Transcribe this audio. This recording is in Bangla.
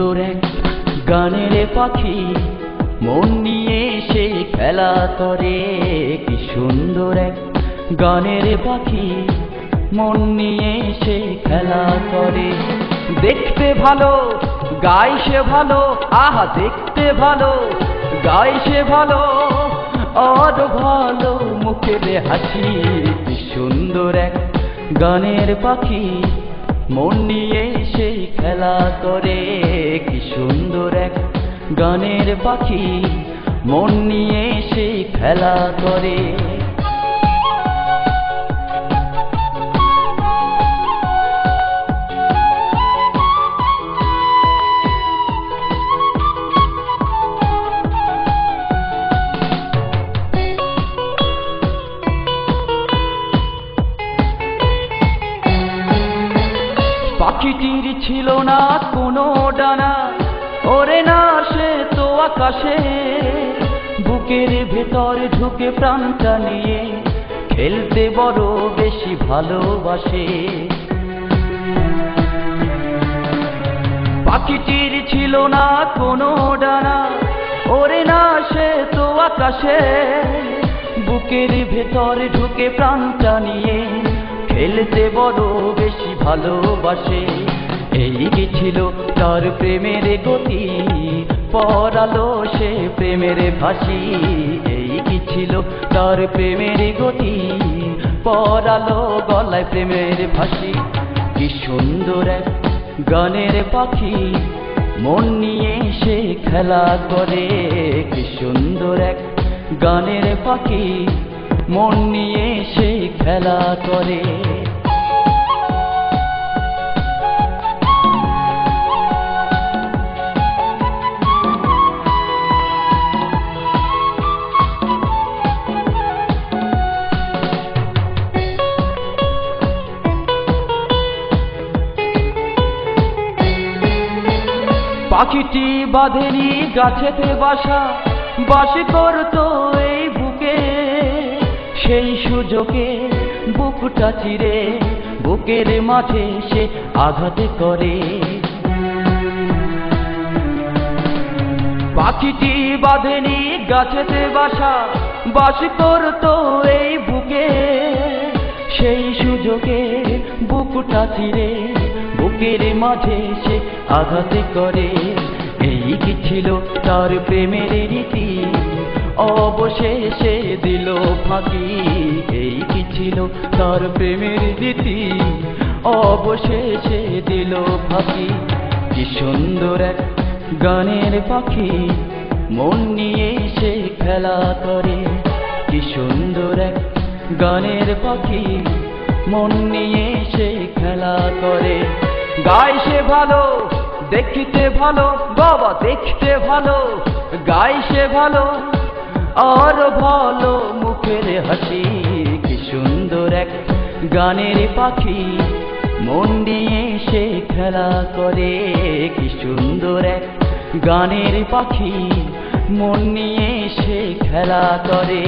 সুন্দর এক গানের পাখি। মন নিয়ে সে খেলা করে। কি সুন্দর এক গানের পাখি। মন নিয়ে সে খেলা করে। দেখতে ভালো গাই সে ভালো, আহা, দেখতে ভালো গাই সে ভালো, আর ভালো মুখে হাসি। কি সুন্দর এক গানের পাখি। মন নিয়ে সেই খেলা করে। কি সুন্দর এক গানের পাখি। মন নিয়ে সেই খেলা করে। পাখিটির ছিল না কোনো ডানা। ওরে না সে তো আকাশে, বুকের ভেতর ঢুকে প্রাণটা নিয়ে খেলতে বড় বেশি ভালোবাসে। পাখিটির ছিল না কোনো ডানা, ওরে না সে তো আকাশে, বুকের ভেতর ঢুকে প্রাণটা নিয়ে খেলতে বড় বেশি ভালোবাসে। এই কি ছিল তার প্রেমের গতি? পরালো সে প্রেমের ফাঁসি। এই কি ছিল তার প্রেমের গতি? পরালো গলায় প্রেমের ফাঁসি। কি সুন্দর এক গানের পাখি। মন নিয়ে সে খেলা করে। কি সুন্দর এক গানের পাখি। মন নিয়ে সে খেলা করে। পাখিটি বাঁধেনি গাছেতে বাসা বাসি করতো এই সেই সুযোগে বুকটা চিরে, বুকের মাঝে সে আঘাত করে। পাখিটি বাঁধেনি গাছেতে বাসা, বাস করতো এই বুকে। সেই সুযোগে বুকটা চিরে, বুকের মাঝে সে আঘাত করে। এই কি ছিল তার প্রেমের রীতি? অবশেষে দিল ফাঁকি। এই কি ছিল তার প্রেমের রীতি অবশেষে দিল ফাঁকি। কি সুন্দর এক গানের পাখি। মন নিয়ে সে খেলা করে। কি সুন্দর এক গানের পাখি। মন নিয়ে সে খেলা করে। গায় সে ভালো, দেখতে ভালো, বাবা, দেখতে ভালো। গায় সে ভালো আর ভালো মুখের হাসি, কি সুন্দর এক গানের পাখি। মন নিয়ে সে খেলা করে, কি সুন্দর এক গানের পাখি। মন নিয়ে সে খেলা করে।